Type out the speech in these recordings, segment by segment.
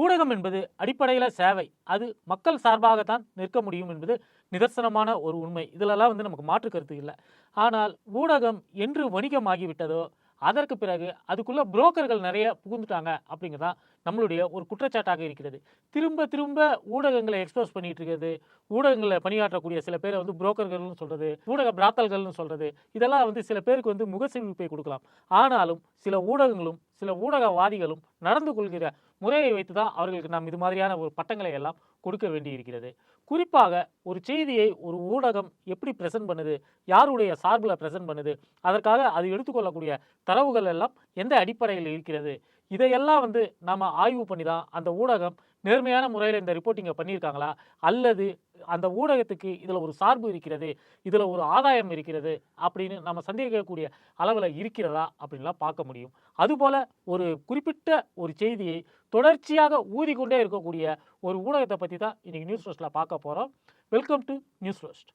ஊடகம் என்பது அடிப்படையில் சேவை. அது மக்கள் சார்பாகத்தான் நிற்க முடியும் என்பது நிதர்சனமான ஒரு உண்மை. இதிலெல்லாம் வந்து நமக்கு மாற்று கருத்து இல்லை. ஆனால் ஊடகம் என்று வணிகமாகிவிட்டதோ அதற்கு பிறகு அதுக்குள்ளே புரோக்கர்கள் நிறைய புகுந்துட்டாங்க அப்படிங்கிறதா நம்மளுடைய ஒரு குற்றச்சாட்டாக இருக்கிறது. திரும்ப திரும்ப ஊடகங்களை எக்ஸ்போஸ் பண்ணிட்டு இருக்கிறது. ஊடகங்களில் பணியாற்றக்கூடிய சில பேரை வந்து புரோக்கர்கள்னு சொல்கிறது ஊடக பிராத்தல்கள்னு சொல்கிறது இதெல்லாம் வந்து சில பேருக்கு வந்து முகசிவிப்பை கொடுக்கலாம். ஆனாலும் சில ஊடகங்களும் சில ஊடகவாதிகளும் நடந்து கொள்கிற முறையை வைத்து தான் அவர்களுக்கு நாம் இது மாதிரியான ஒரு பட்டங்களை எல்லாம் கொடுக்க வேண்டி இருக்கிறது குறிப்பாக ஒரு செய்தியை ஒரு ஊடகம் எப்படி ப்ரெசென்ட் பண்ணுது யாருடைய சார்பில் ப்ரெசென்ட் பண்ணுது அதற்காக அது எடுத்துக்கொள்ளக்கூடிய தரவுகள் எல்லாம் எந்த அடிப்படையில் இருக்கிறது இதையெல்லாம் வந்து நாம் ஆய்வு பண்ணி தான் அந்த ஊடகம் நேர்மையான முறையில் இந்த ரிப்போர்ட்டிங்கை பண்ணியிருக்காங்களா? அல்லது அந்த ஊடகத்துக்கு இதில் ஒரு சார்பு இருக்கிறது இதில் ஒரு ஆதாயம் இருக்கிறது அப்படின்னு நம்ம சந்தேகிக்கக்கூடிய அளவில் இருக்கிறதா அப்படின்லாம் பார்க்க முடியும். அதுபோல் ஒரு குறிப்பிட்ட ஒரு செய்தியை தொடர்ச்சியாக ஊதிக்கொண்டே இருக்கக்கூடிய ஒரு ஊடகத்தை பற்றி தான் இன்றைக்கி நியூஸ் ரோஸ்ட்டில் பார்க்க போகிறோம் welcome to news roast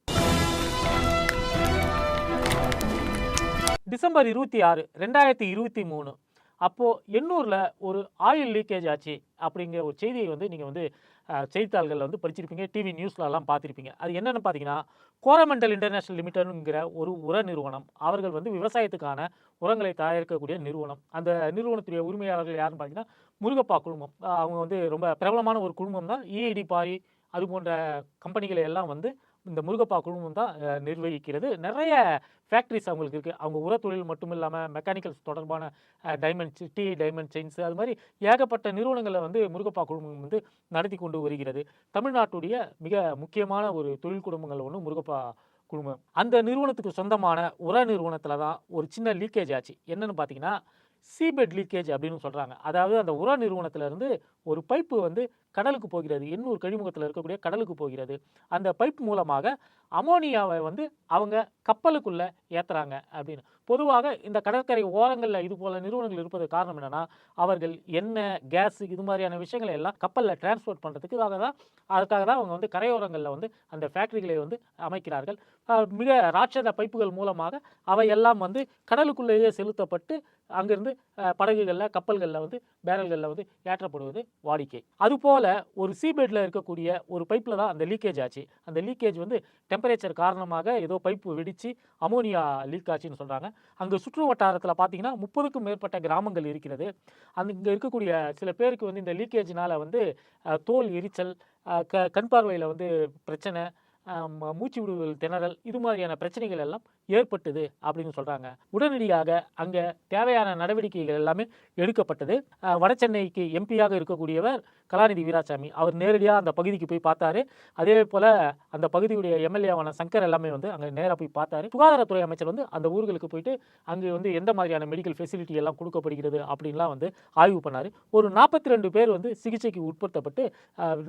December இருபத்தி ஆறு ரெண்டாயிரத்தி இருபத்தி மூணு. அப்போது எண்ணூரில் ஒரு ஆயில் லீக்கேஜ் ஆச்சு அப்படிங்கிற ஒரு செய்தியை வந்து நீங்கள் வந்து செய்தித்தாள்களில் வந்து படிச்சிருப்பீங்க டிவி நியூஸ்லலாம் பார்த்துருப்பீங்க. அது என்னென்னு பார்த்தீங்கன்னா கோரமண்டல் இன்டர்நேஷனல் லிமிட்டடுங்கிற ஒரு உர நிறுவனம். அவர்கள் வந்து விவசாயத்துக்கான உரங்களை தயாரிக்கக்கூடிய நிறுவனம். அந்த நிறுவனத்துடைய உரிமையாளர்கள் யாருன்னு பார்த்தீங்கன்னா முருகப்பா குழுமம். அவங்க வந்து ரொம்ப பிரபலமான ஒரு குழுமம் தான் இஐடி பாரி அது போன்ற கம்பெனிகளை எல்லாம் வந்து இந்த முருகப்பா குழுமம் தான் நிர்வகிக்கிறது. நிறைய ஃபேக்ட்ரிஸ் அவங்களுக்கு இருக்குது அவங்க உர தொழில் மட்டும் இல்லாமல் மெக்கானிக்கல்ஸ் தொடர்பான டைமண்ட் டீ டைமண்ட் செயின்ஸ் அது மாதிரி ஏகப்பட்ட நிறுவனங்களை வந்து முருகப்பா குழுமம் வந்து நடத்தி கொண்டு வருகிறது. தமிழ்நாட்டுடைய மிக முக்கியமான ஒரு தொழில் குடும்பங்கள் ஒன்று முருகப்பா குழுமம் அந்த நிறுவனத்துக்கு சொந்தமான உர நிறுவனத்தில் தான் ஒரு சின்ன லீக்கேஜ் ஆச்சு. என்னென்னு பார்த்தீங்கன்னா சீபெட் லீக்கேஜ் அப்படின்னு சொல்கிறாங்க அதாவது அந்த உர நிறுவனத்திலேருந்து ஒரு பைப்பு வந்து கடலுக்கு போகிறது. எண்ணூர் கழிமுகத்தில் இருக்கக்கூடிய கடலுக்கு போகிறது. அந்த பைப் மூலமாக அமோனியாவை வந்து அவங்க கப்பலுக்குள்ளே ஏற்றுறாங்க அப்படின்னு. பொதுவாக இந்த கடற்கரை ஓரங்களில் இது போல நிறுவனங்கள் இருப்பது காரணம் என்னென்னா அவர்கள் எண்ணெய் கேஸ் இது மாதிரியான விஷயங்களை எல்லாம் கப்பலில் டிரான்ஸ்போர்ட் பண்ணுறதுக்காக தான் அதுக்காக தான் அவங்க வந்து கரையோரங்களில் வந்து அந்த ஃபேக்ட்ரிகளை வந்து அமைக்கிறார்கள். மிக ராட்சத பைப்புகள் மூலமாக அவை எல்லாம் வந்து கடலுக்குள்ளேயே செலுத்தப்பட்டு அங்கிருந்து படகுகளில் கப்பல்களில் வந்து பேரல்களில் வந்து ஏற்றப்படுவது வாடிக்கை. அதுபோல் ஒரு சீபெட்டில் இருக்கக்கூடிய ஒரு பைப்பில் தான் அந்த லீக்கேஜ் ஆச்சு. அந்த லீக்கேஜ் வந்து டெம்பரேச்சர் காரணமாக ஏதோ பைப்பு வெடித்து அமோனியா லீக் ஆச்சுன்னு சொல்கிறாங்க அங்கே சுற்று வட்டாரத்தில் பார்த்தீங்கன்னா முப்பதுக்கும் மேற்பட்ட கிராமங்கள் இருக்கிறது. அந்த இங்கே இருக்கக்கூடிய சில பேருக்கு வந்து இந்த லீக்கேஜினால் வந்து தோல் எரிச்சல் க கண் பார்வையில் வந்து பிரச்சனை மூச்சு விடுதல் திணறல் இது மாதிரியான பிரச்சனைகள் எல்லாம் ஏற்பட்டது அப்படின்னு சொல்கிறாங்க உடனடியாக அங்கே தேவையான நடவடிக்கைகள் எல்லாமே எடுக்கப்பட்டது. வடசென்னைக்கு எம்பியாக இருக்கக்கூடியவர் கலாநிதி வீராசாமி. அவர் நேரடியாக அந்த பகுதிக்கு போய் பார்த்தாரு. அதே போல் அந்த பகுதியுடைய எம்எல்ஏவான சங்கர் எல்லாமே வந்து அங்கே நேராக போய் பார்த்தாரு. சுகாதாரத்துறை அமைச்சர் வந்து அந்த ஊர்களுக்கு போயிட்டு அங்கே வந்து எந்த மாதிரியான மெடிக்கல் ஃபெசிலிட்டி எல்லாம் கொடுக்கப்படுகிறது அப்படின்லாம் வந்து ஆய்வு பண்ணார். ஒரு நாற்பத்தி ரெண்டு பேர் வந்து சிகிச்சைக்கு உட்படுத்தப்பட்டு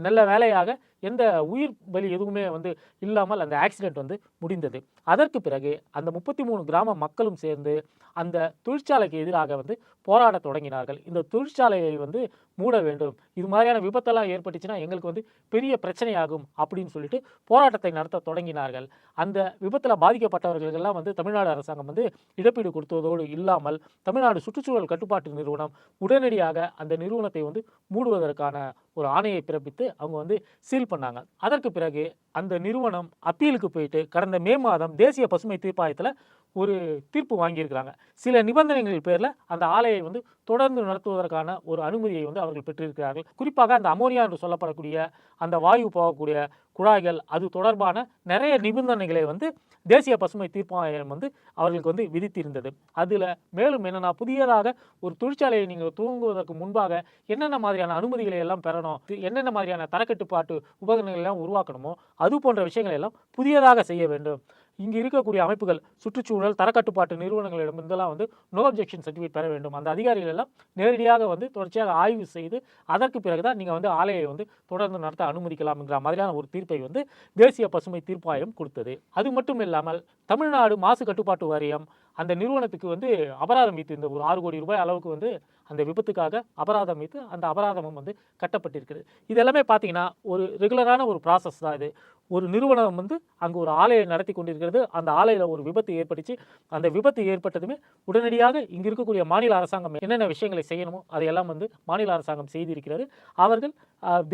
நல்ல வேலையாக எந்த உயிர் பலி எதுவுமே வந்து இல்லாமல் அந்த ஆக்சிடென்ட் வந்து முடிந்தது. அதற்கு பிறகு அந்த முப்பத்தி மூணு கிராம மக்களும் சேர்ந்து அந்த தொழிற்சாலைக்கு எதிராக வந்து போராட தொடங்கினார்கள். இந்த தொழிற்சாலையை வந்து மூட வேண்டும். இது மாதிரியான விபத்தெல்லாம் ஏற்பட்டுச்சுன்னா எங்களுக்கு வந்து பெரிய பிரச்சனையாகும் அப்படின்னு சொல்லிட்டு போராட்டத்தை நடத்த தொடங்கினார்கள். அந்த விபத்தில் பாதிக்கப்பட்டவர்களுக்கெல்லாம் வந்து தமிழ்நாடு அரசாங்கம் வந்து இழப்பீடு கொடுத்ததோடு இல்லாமல் தமிழ்நாடு சுற்றுச்சூழல் கட்டுப்பாட்டு நிறுவனம் உடனடியாக அந்த நிறுவனத்தை வந்து மூடுவதற்கான ஒரு ஆணையை பிறப்பித்து அவங்க வந்து சீல் பண்ணாங்க. அதற்கு பிறகு அந்த நிறுவனம் அப்பீலுக்கு போயிட்டு கடந்த மே மாதம் தேசிய பசுமை தீர்ப்பாயத்தில் ஒரு தீர்ப்பு வாங்கியிருக்கிறாங்க. சில நிபந்தனைகள் பேரில் அந்த ஆலையை வந்து தொடர்ந்து நடத்துவதற்கான ஒரு அனுமதியை வந்து அவர்கள் பெற்றிருக்கிறார்கள். குறிப்பாக அந்த அமோனியா என்று சொல்லப்படக்கூடிய அந்த வாயு போகக்கூடிய குழாய்கள் அது தொடர்பான நிறைய நிபந்தனைகளை வந்து தேசிய பசுமை தீர்ப்பாயம் வந்து அவர்களுக்கு வந்து விதித்திருந்தது. அதில் மேலும் என்னென்னா புதியதாக ஒரு தொழிற்சாலையை நீங்கள் துவங்குவதற்கு முன்பாக என்னென்ன மாதிரியான அனுமதிகளை எல்லாம் பெறணும் இது என்னென்ன மாதிரியான தரக்கட்டுப்பாட்டு உபகரணங்கள் எல்லாம் உருவாக்கணுமோ அது போன்ற விஷயங்களை எல்லாம் புதியதாக செய்ய வேண்டும். இங்கே இருக்கக்கூடிய அமைப்புகள் சுற்றுச்சூழல் தரக்கட்டுப்பாட்டு நிறுவனங்களிடம் இருந்தெல்லாம் வந்து நோ அப்ஜெக்ஷன் சர்டிஃபிகேட் பெற வேண்டும். அந்த அதிகாரிகள் எல்லாம் நேரடியாக வந்து தொடர்ச்சியாக ஆய்வு செய்து அதற்கு பிறகுதான் நீங்கள் வந்து ஆலையை வந்து தொடர்ந்து நடத்த அனுமதிக்கலாம்ங்கிற மாதிரியான ஒரு தீர்ப்பை வந்து தேசிய பசுமை தீர்ப்பாயம் கொடுத்தது. அது மட்டும் இல்லாமல் தமிழ்நாடு மாசு கட்டுப்பாட்டு வாரியம் அந்த நிறுவனத்துக்கு வந்து அபராதம் வைத்து இந்த ஒரு ஆறு கோடி ரூபாய் அளவுக்கு வந்து அந்த விபத்துக்காக அபராதம் வைத்து அந்த அபராதமும் வந்து கட்டப்பட்டிருக்குது இது எல்லாமே பார்த்தீங்கன்னா ஒரு ரெகுலரான ஒரு ப்ராசஸ் தான் இது. ஒரு நிறுவனம் வந்து அங்கு ஒரு ஆலையை நடத்தி கொண்டிருக்கிறது. அந்த ஆலையில் ஒரு விபத்து ஏற்பட்டுச்சு. அந்த விபத்து ஏற்பட்டதுமே உடனடியாக இங்கே இருக்கக்கூடிய மாநில அரசாங்கம் என்னென்ன விஷயங்களை செய்யணுமோ அதையெல்லாம் வந்து மாநில அரசாங்கம் செய்திருக்கிறது. அவர்கள்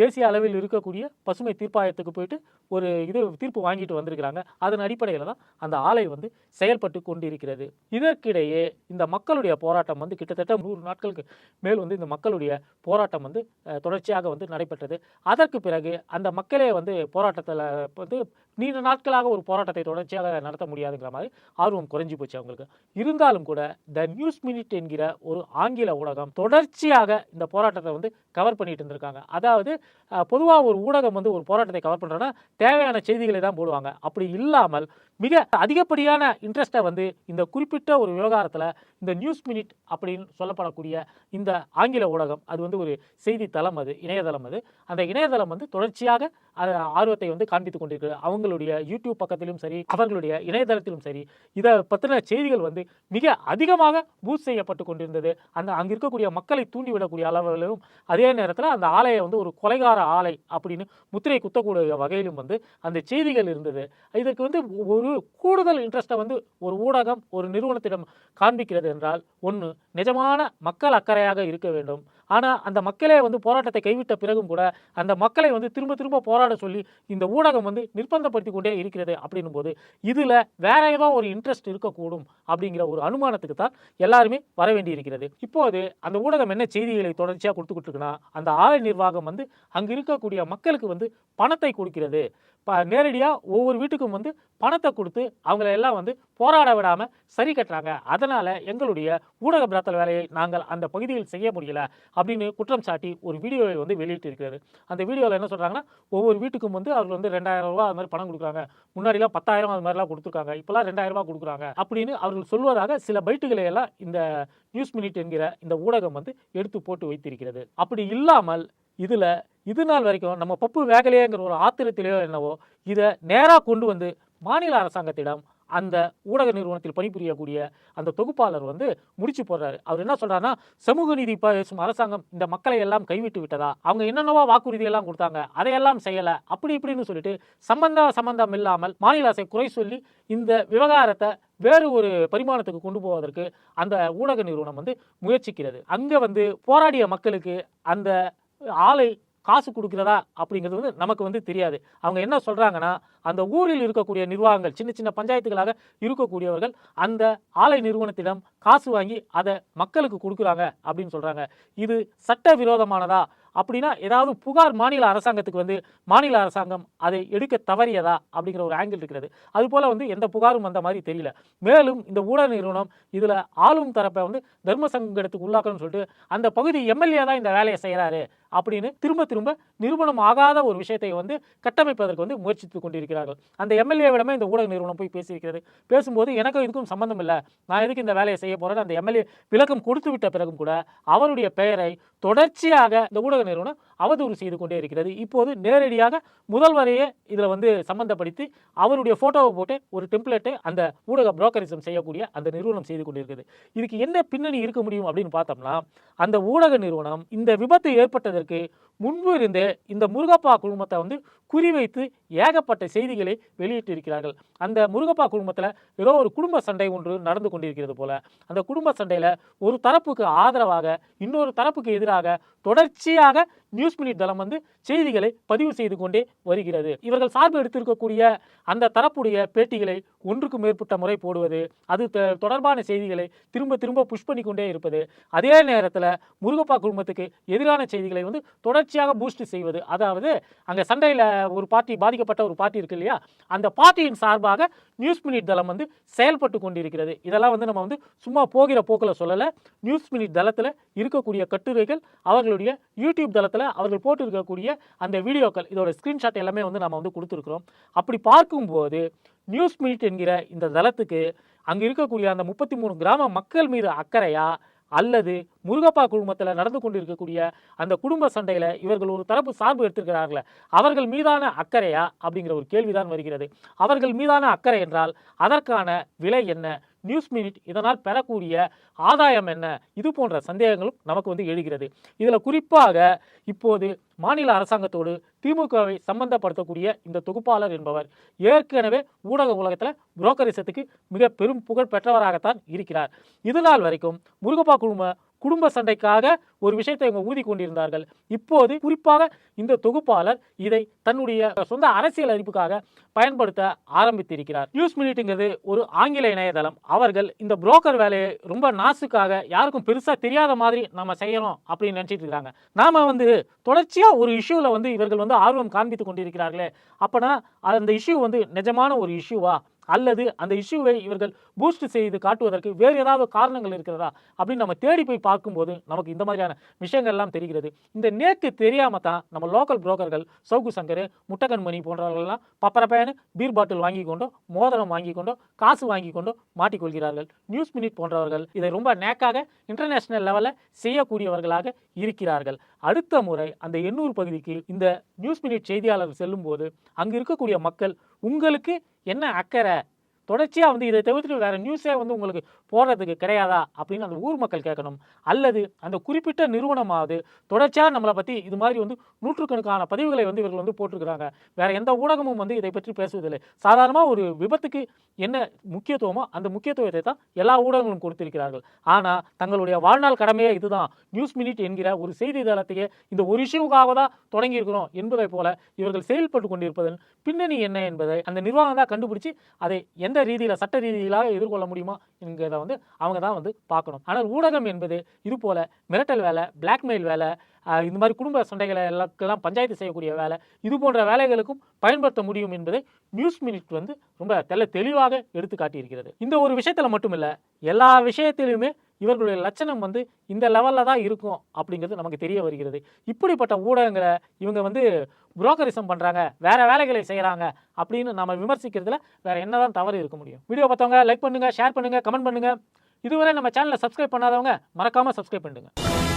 தேசிய அளவில் இருக்கக்கூடிய பசுமை தீர்ப்பாயத்துக்கு போயிட்டு ஒரு இது தீர்ப்பு வாங்கிட்டு வந்திருக்கிறாங்க. அதன் அடிப்படையில் தான் அந்த ஆலை வந்து செயல்பட்டு கொண்டிருக்கிறது. இதற்கிடையே இந்த மக்களுடைய போராட்டம் வந்து கிட்டத்தட்ட நூறு நாட்களுக்கு மேல் வந்து இந்த மக்களுடைய போராட்டம் வந்து தொடர்ச்சியாக வந்து நடைபெற்றது. அதற்கு பிறகு அந்த மக்களே வந்து போராட்டத்தில் வந்து நீண்ட நாட்களாக ஒரு போராட்டத்தை தொடர்ச்சியாக நடத்த முடியாதுங்கிற மாதிரி ஆர்வம் குறைஞ்சி போச்சு அவங்களுக்கு. இருந்தாலும் கூட த நியூஸ் மினிட் என்கிற ஒரு ஆங்கில ஊடகம் தொடர்ச்சியாக இந்த போராட்டத்தை வந்து கவர் பண்ணிட்டு இருந்திருக்காங்க. அதாவது பொதுவாக ஒரு ஊடகம் வந்து ஒரு போராட்டத்தை கவர் பண்ணுறோன்னா தேவையான செய்திகளை தான் போடுவாங்க. அப்படி இல்லாமல் மிக அதிகப்படியான இன்ட்ரெஸ்ட்டை வந்து இந்த குறிப்பிட்ட ஒரு விவகாரத்தில் இந்த நியூஸ் மினிட் அப்படின்னு சொல்லப்படக்கூடிய இந்த ஆங்கில ஊடகம் அது வந்து ஒரு செய்தித்தளம் அது இணையதளம் அது. அந்த இணையதளம் வந்து தொடர்ச்சியாக ஆர்வத்தை வந்து காண்பித்துக் கொண்டிருக்கு. அவர்களுடைய யூடியூப் பக்கத்திலும் சரி அவர்களுடைய இணையதளத்திலும் சரி இதை பற்றின செய்திகள் வந்து மிக அதிகமாக பூஸ்ட் செய்யப்பட்டு கொண்டிருந்தது. அந்த அங்கே இருக்கக்கூடிய மக்களை தூண்டிவிடக்கூடிய அளவிலும் அதே நேரத்தில் அந்த ஆலையை வந்து ஒரு கொலைகார ஆலை அப்படின்னு முத்திரை குத்தக்கூடிய வகையிலும் வந்து அந்த செய்திகள் இருந்தது. இதற்கு வந்து ஒரு கூடுதல் இன்ட்ரெஸ்ட்டை வந்து ஒரு ஊடகம் ஒரு நிறுவனத்திடம் காண்பிக்கிறது என்றால் ஒன்று நிஜமான மக்கள் அக்கறையாக இருக்க வேண்டும். ஆனால் அந்த மக்களே வந்து போராட்டத்தை கைவிட்ட பிறகும் கூட அந்த மக்களை வந்து திரும்ப திரும்ப போராட சொல்லி இந்த ஊடகம் வந்து நிர்பந்தப்படுத்தி கொண்டே இருக்கிறது அப்படின்னும் போது இதில் வேற ஏதோ ஒரு இன்ட்ரெஸ்ட் இருக்கக்கூடும் அப்படிங்கிற ஒரு அனுமானத்துக்கு தான் எல்லாருமே வர வேண்டி இருக்கிறது இப்போது அந்த ஊடகம் என்ன செய்திகளை தொடர்ச்சியாக கொடுத்துக்கிட்டு இருக்குன்னா அந்த ஆலை நிர்வாகம் வந்து அங்கே இருக்கக்கூடிய மக்களுக்கு வந்து பணத்தை கொடுக்கிறது. ப நேரடியாக ஒவ்வொரு வீட்டுக்கும் வந்து பணத்தை கொடுத்து அவங்கள எல்லாம் வந்து போராட விடாமல் சரி கட்டுறாங்க. அதனால் எங்களுடைய ஊடக பிராத்தல் வேலையை நாங்கள் அந்த பகுதியில் செய்ய முடியல அப்படின்னு குற்றம் சாட்டி ஒரு வீடியோவை வந்து வெளியிட்டு இருக்கிறது அந்த வீடியோவில் என்ன சொல்கிறாங்கன்னா ஒவ்வொரு வீட்டுக்கும் வந்து அவர்கள் வந்து ரெண்டாயிரம் ரூபா அது மாதிரி பணம் கொடுக்குறாங்க. முன்னாடிலாம் பத்தாயிரம் அது மாதிரிலாம் கொடுத்துருக்காங்க. இப்போலாம் ரெண்டாயிரம் ரூபா கொடுக்குறாங்க அப்படின்னு அவர்கள் சொல்வதாக சில பைட்டுகளை எல்லாம் இந்த நியூஸ் மினிட் என்கிற இந்த ஊடகம் வந்து எடுத்து போட்டு வைத்திருக்கிறது. அப்படி இல்லாமல் இதில் இது நாள் வரைக்கும் நம்ம பப்பு வேகலையேங்கிற ஒரு ஆத்திரத்திலேயோ என்னவோ இதை நேராக கொண்டு வந்து மாநில அரசாங்கத்திடம் அந்த ஊடக நிறுவனத்தில் பணிபுரியக்கூடிய அந்த தொகுப்பாளர் வந்து முடிச்சு போடுறாரு. அவர் என்ன சொல்கிறாருன்னா சமூக நீதி பேசும் அரசாங்கம் இந்த மக்களை எல்லாம் கைவிட்டு விட்டதா? அவங்க என்னென்னவோ வாக்குறுதியெல்லாம் கொடுத்தாங்க அதையெல்லாம் செய்யலை. அப்படி இப்படின்னு சொல்லிட்டு சம்பந்த சம்பந்தம் இல்லாமல் மாநில அரசை குறை சொல்லி இந்த விவகாரத்தை வேறு ஒரு பரிமாணத்துக்கு கொண்டு போவதற்கு அந்த ஊடக நிறுவனம் வந்து முயற்சிக்கிறது. அங்கே வந்து போராடிய மக்களுக்கு அந்த ஆலை காசு கொடுக்குறதா அப்படிங்கிறது வந்து நமக்கு வந்து தெரியாது. அவங்க என்ன சொல்கிறாங்கன்னா அந்த ஊரில் இருக்கக்கூடிய நிர்வாகங்கள் சின்ன சின்ன பஞ்சாயத்துகளாக இருக்கக்கூடியவர்கள் அந்த ஆலை நிறுவனத்திடம் காசு வாங்கி அதை மக்களுக்கு கொடுக்குறாங்க அப்படின்னு சொல்கிறாங்க இது சட்ட விரோதமானதா அப்படின்னா ஏதாவது புகார் மாநில அரசாங்கத்துக்கு வந்து மாநில அரசாங்கம் அதை எடுக்க தவறியதா? அப்படிங்கிற ஒரு ஆங்கிள் இருக்கிறது. அதுபோல் வந்து எந்த புகாரும் வந்த மாதிரி தெரியல. மேலும் இந்த ஊடக நிறுவனம் இதில் ஆளும் தரப்பை வந்து தர்ம சங்கடத்துக்கு உள்ளாக்கணும்னு சொல்லிட்டு அந்த பகுதி எம்எல்ஏ தான் இந்த வேலையை செய்கிறாரு அப்படின்னு திரும்ப திரும்ப நிரூபணம் ஆகாத ஒரு விஷயத்தை வந்து கட்டமைப்பதற்கு வந்து முயற்சித்து கொண்டிருக்கிறார்கள். அந்த எம்எல்ஏவிடமே இந்த ஊடக நிறுவனம் போய் பேசியிருக்கிறது. பேசும்போது எனக்கும் இதுக்கும் சம்மந்தம் இல்லை. நான் எதுக்கு இந்த வேலையை செய்ய போகிறேன் அந்த எம்எல்ஏ விளக்கம் கொடுத்து விட்ட பிறகும் கூட அவருடைய பெயரை தொடர்ச்சியாக இந்த ஊடக நிறுவனம் அவதூறு செய்து கொண்டே இருக்கிறது. இப்போது நேரடியாக முதல்வரையே இதில் வந்து சம்பந்தப்படுத்தி அவருடைய ஃபோட்டோவை போட்டு ஒரு டெம்ப்ளேட்டை அந்த ஊடக புரோக்கரிசம் செய்யக்கூடிய அந்த நிறுவனம் செய்து கொண்டிருக்கிறது. இதுக்கு என்ன பின்னணி இருக்க முடியும் அப்படின்னு பார்த்தோம்னா அந்த ஊடக நிறுவனம் இந்த விபத்து ஏற்பட்டதற்கு முன்பு இருந்தே இந்த முருகப்பா குழுமத்தை வந்து குறிவைத்து ஏகப்பட்ட செய்திகளை வெளியிட்டிருக்கிறார்கள். அந்த முருகப்பா குடும்பத்தில் ஏதோ ஒரு குடும்ப சண்டை ஒன்று நடந்து கொண்டிருக்கிறது போல. அந்த குடும்ப சண்டையில் ஒரு தரப்புக்கு ஆதரவாக இன்னொரு தரப்புக்கு எதிராக தொடர்ச்சியாக நியூஸ் மினிட் தளம் வந்து செய்திகளை பதிவு செய்து கொண்டே வருகிறது. இவர்கள் சார்பு எடுத்திருக்கக்கூடிய அந்த தரப்புடைய பேட்டிகளை ஒன்றுக்கு மேற்பட்ட முறை போடுவது அது தொடர்பான செய்திகளை திரும்ப திரும்ப புஷ் பண்ணி கொண்டே இருப்பது அதே நேரத்தில் முருகப்பா குடும்பத்துக்கு எதிரான செய்திகளை வந்து தொடர்ச்சியாக பூஸ்ட் செய்வது. அதாவது அங்கே சண்டையில் ஒரு பார்ட்டி பாதிக்கப்பட்ட ஒரு பார்ட்டி இருக்கு இல்லையா? அந்த பார்ட்டியின் சார்பாக நியூஸ் மினிட் தளம் வந்து செயல்பட்டு கொண்டிருக்கிறது. இதெல்லாம் வந்து நம்ம வந்து சும்மா போகிற போக்கில் சொல்லலை. நியூஸ் மினிட் தளத்தில் இருக்கக்கூடிய கட்டுரைகள் அவர்களுடைய யூடியூப் தளத்தில் அவர்கள் போட்டிருக்கக்கூடிய அந்த வீடியோக்கள் இதோட ஸ்க்ரீன்ஷாட் எல்லாமே வந்து நம்ம வந்து கொடுத்துருக்குறோம். அப்படி பார்க்கும்போது நியூஸ் மினிட் என்கிற இந்த தளத்துக்கு அங்கே இருக்கக்கூடிய அந்த முப்பத்தி மூணு கிராம மக்கள் மீது அக்கறையாக அல்லது முருகப்பா குழுமத்தில் நடந்து கொண்டிருக்கக்கூடிய அந்த குடும்ப சண்டையில் இவர்கள் ஒரு தரப்பு சார்பு எடுத்திருக்கிறார்களே அவர்கள் மீதான அக்கறையா? அப்படிங்கிற ஒரு கேள்விதான் வருகிறது. அவர்கள் மீதான அக்கறை என்றால் அதற்கான விலை என்ன? நியூஸ் மினிட் இதனால் பெறக்கூடிய ஆதாயம் என்ன? இது போன்ற சந்தேகங்களும் நமக்கு வந்து எழுகிறது. இதில் குறிப்பாக இப்போது மாநில அரசாங்கத்தோடு திமுகவை சம்பந்தப்படுத்தக்கூடிய இந்த தொகுப்பாளர் என்பவர் ஏற்கனவே ஊடக உலகத்தில் புரோக்கரிசத்துக்கு மிக பெரும் புகழ் பெற்றவராகத்தான் இருக்கிறார். இது நாள் வரைக்கும் முருகப்பா குழும குடும்ப சண்டைக்காக ஒரு விஷயத்தை இவங்க ஊதி கொண்டிருந்தார்கள். இப்போது குறிப்பாக இந்த தொகுப்பாளர் இதை தன்னுடைய சொந்த அரசியல் அறிவுக்காக பயன்படுத்த ஆரம்பித்திருக்கிறார். நியூஸ் மினிட்டுங்கிறது ஒரு ஆங்கில இணையதளம். அவர்கள் இந்த புரோக்கர் வேலையை ரொம்ப நாசுக்காக யாருக்கும் பெருசா தெரியாத மாதிரி நம்ம செய்யணும் அப்படின்னு நினைச்சிட்டு இருக்காங்க. நாம வந்து தொடர்ச்சியா ஒரு இஷ்யூல வந்து இவர்கள் வந்து ஆர்வம் காண்பித்து கொண்டிருக்கிறார்களே. அப்பனா அந்த இஷ்யூ வந்து நிஜமான ஒரு இஷ்யூவா அல்லது அந்த இஷ்யூவை இவர்கள் பூஸ்ட் செய்து காட்டுவதற்கு வேறு ஏதாவது காரணங்கள் இருக்கிறதா அப்படின்னு நம்ம தேடி போய் பார்க்கும்போது நமக்கு இந்த மாதிரியான விஷயங்கள்லாம் தெரிகிறது. இந்த நேக்கு தெரியாம தான் நம்ம லோக்கல் புரோக்கர்கள் சவுக்கு சங்கர் முட்டகன்மணி போன்றவர்கள்லாம் பப்பரப்பயனு பீர் பாட்டில் வாங்கி கொண்டோ மோதிரம் வாங்கி கொண்டோ காசு வாங்கி கொண்டோ மாட்டிக்கொள்கிறார்கள். நியூஸ் மினிட் போன்றவர்கள் இதை ரொம்ப நேக்காக இன்டர்நேஷனல் லெவலில் செய்யக்கூடியவர்களாக இருக்கிறார்கள். அடுத்த முறை அந்த எண்ணூர் பகுதிக்கு இந்த நியூஸ் மினிட் செய்தியாளர் செல்லும்போது அங்கு இருக்கக்கூடிய மக்கள் உங்களுக்கு என்ன அக்கறை? தொடர்ச்சியாக வந்து இதை தவிர்த்துட்டு வேறு நியூஸே வந்து உங்களுக்கு போடுறதுக்கு கிடையாதா அப்படின்னு அந்த ஊர் மக்கள் கேட்கணும். அல்லது அந்த குறிப்பிட்ட நிறுவனமாவது தொடர்ச்சியாக நம்மளை பற்றி இது மாதிரி வந்து நூற்றுக்கணக்கான பதிவுகளை வந்து இவர்கள் வந்து போட்டிருக்கிறாங்க. வேறு எந்த ஊடகமும் வந்து இதை பற்றி பேசுவதில்லை. சாதாரணமாக ஒரு விபத்துக்கு என்ன முக்கியத்துவமோ அந்த முக்கியத்துவத்தை தான் எல்லா ஊடகங்களும் கொடுத்திருக்கிறார்கள். ஆனால் தங்களுடைய வாழ்நாள் கடமையே இதுதான். நியூஸ் மினிட் என்கிற ஒரு செய்தி தளத்தையே இந்த ஒரு இஷ்யூக்காக தான் தொடங்கியிருக்கிறோம் என்பதை போல இவர்கள் செயல்பட்டு கொண்டிருப்பதன் பின்னணி என்ன என்பதை அந்த நிர்வாகம் தான் கண்டுபிடிச்சு அதை எந்த ரீதியில் சட்ட ரீதியிலாக எதிர்கொள்ள முடியுமா என்கிறத வந்து அவங்க தான் வந்து பார்க்கணும். ஆனால் ஊடகம் என்பது இது போல மிரட்டல் வேலை பிளாக்மெயில் வேலை இந்த மாதிரி குடும்ப சண்டைகளை எல்லாக்கெல்லாம் பஞ்சாயத்து செய்யக்கூடிய வேலை இது போன்ற வேலைகளுக்கும் பயன்படுத்த முடியும் என்பதை நியூஸ் மினிட் வந்து ரொம்ப தெல்ல தெளிவாக எடுத்து காட்டியிருக்கிறது இந்த ஒரு விஷயத்தில் மட்டும் இல்லை எல்லா விஷயத்திலுமே இவர்களுடைய லட்சணம் வந்து இந்த லெவலில் தான் இருக்கும் அப்படிங்கிறது நமக்கு தெரிய வருகிறது. இப்படிப்பட்ட ஊடகங்களை இவங்க வந்து புரோக்கரிசம் பண்ணுறாங்க வேறு வேலைகளை செய்கிறாங்க அப்படின்னு நம்ம விமர்சிக்கிறதுல வேற என்னதான் தவறு இருக்க முடியும். வீடியோ பார்த்தவங்க லைக் பண்ணுங்கள் ஷேர் பண்ணுங்கள் கமெண்ட் பண்ணுங்கள் இதுவரை நம்ம சேனலை சப்ஸ்கிரைப் பண்ணாதவங்க மறக்காமல் சப்ஸ்கிரைப் பண்ணுங்கள்